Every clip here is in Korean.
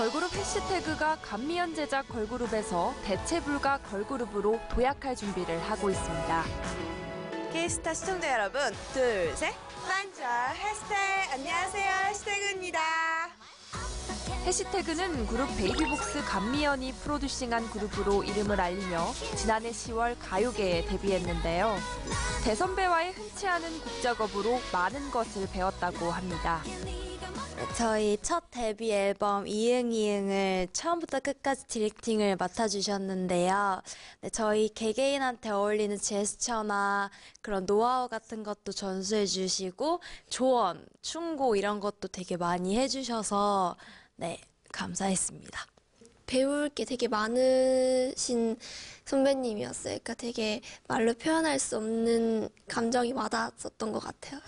걸그룹 해시태그가 감미연 제작 걸그룹에서 대체 불가 걸그룹으로 도약할 준비를 하고 있습니다. K스타 시청자 여러분, 둘, 셋. 먼저 해시태그 안녕하세요 해시태그입니다. 해시태그는 그룹 베이비복스 감미연이 프로듀싱한 그룹으로 이름을 알리며 지난해 10월 가요계에 데뷔했는데요. 대선배와의 흔치 않은 곡 작업으로 많은 것을 배웠다고 합니다. 저희 첫 데뷔 앨범 이응이응을 처음부터 끝까지 디렉팅을 맡아주셨는데요. 네, 저희 개개인한테 어울리는 제스처나 그런 노하우 같은 것도 전수해 주시고 조언, 충고 이런 것도 되게 많이 해주셔서 네, 감사했습니다. 배울 게 되게 많으신 선배님이었어요. 그러니까 되게 말로 표현할 수 없는 감정이 와닿았었던 것 같아요.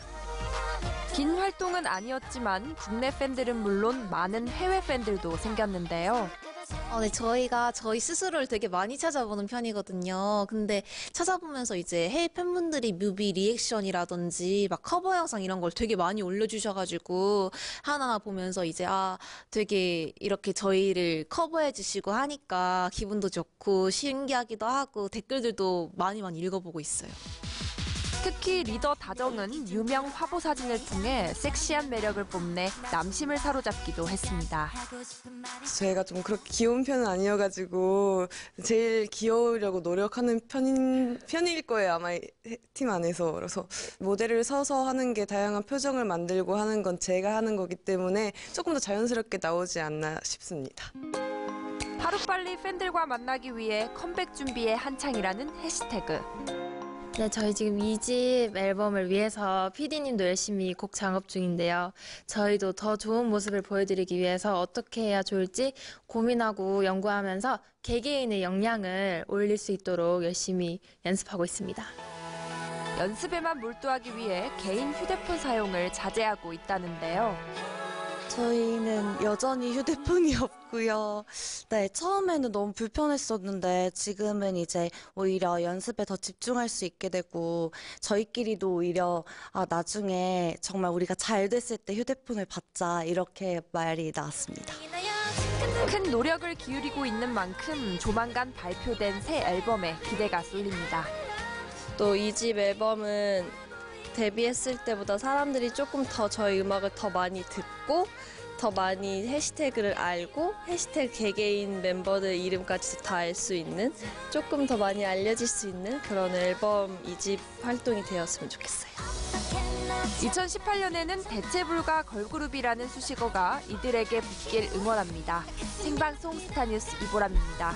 긴 활동은 아니었지만 국내 팬들은 물론 많은 해외 팬들도 생겼는데요. 어, 네, 저희가 저희 스스로를 되게 많이 찾아보는 편이거든요. 근데 찾아보면서 이제 해외 팬분들이 뮤비 리액션이라든지 막 커버 영상 이런 걸 되게 많이 올려주셔가지고 하나하나 보면서 이제 아, 되게 이렇게 저희를 커버해 주시고 하니까 기분도 좋고 신기하기도 하고 댓글들도 많이 많이 읽어보고 있어요. 특히 리더 다정은 유명 화보 사진을 통해 섹시한 매력을 뽐내 남심을 사로잡기도 했습니다. 제가 좀 그렇게 귀여운 편은 아니어가지고 제일 귀여우려고 노력하는 편인 편일 거예요 아마 이팀 안에서 그래서 모델을 서서 하는 게 다양한 표정을 만들고 하는 건 제가 하는 거기 때문에 조금 더 자연스럽게 나오지 않나 싶습니다. 하루빨리 팬들과 만나기 위해 컴백 준비에 한창이라는 해시태그. 네, 저희 지금 2집 앨범을 위해서 PD님도 열심히 곡 작업 중인데요. 저희도 더 좋은 모습을 보여드리기 위해서 어떻게 해야 좋을지 고민하고 연구하면서 개개인의 역량을 올릴 수 있도록 열심히 연습하고 있습니다. 연습에만 몰두하기 위해 개인 휴대폰 사용을 자제하고 있다는데요. 저희는 여전히 휴대폰이 없고요. 네, 처음에는 너무 불편했었는데 지금은 이제 오히려 연습에 더 집중할 수 있게 되고 저희끼리도 오히려 아, 나중에 정말 우리가 잘 됐을 때 휴대폰을 받자 이렇게 말이 나왔습니다. 큰 노력을 기울이고 있는 만큼 조만간 발표된 새 앨범에 기대가 쏠립니다. 또 이 집 앨범은 데뷔했을 때보다 사람들이 조금 더 저희 음악을 더 많이 듣고 더 많이 해시태그를 알고 해시태그 개개인 멤버들 이름까지도 다알 수 있는 조금 더 많이 알려질 수 있는 그런 앨범 이집 활동이 되었으면 좋겠어요. 2018년에는 대체 불가 걸그룹이라는 수식어가 이들에게 붙길 응원합니다. 생방송 스타뉴스 이보람입니다.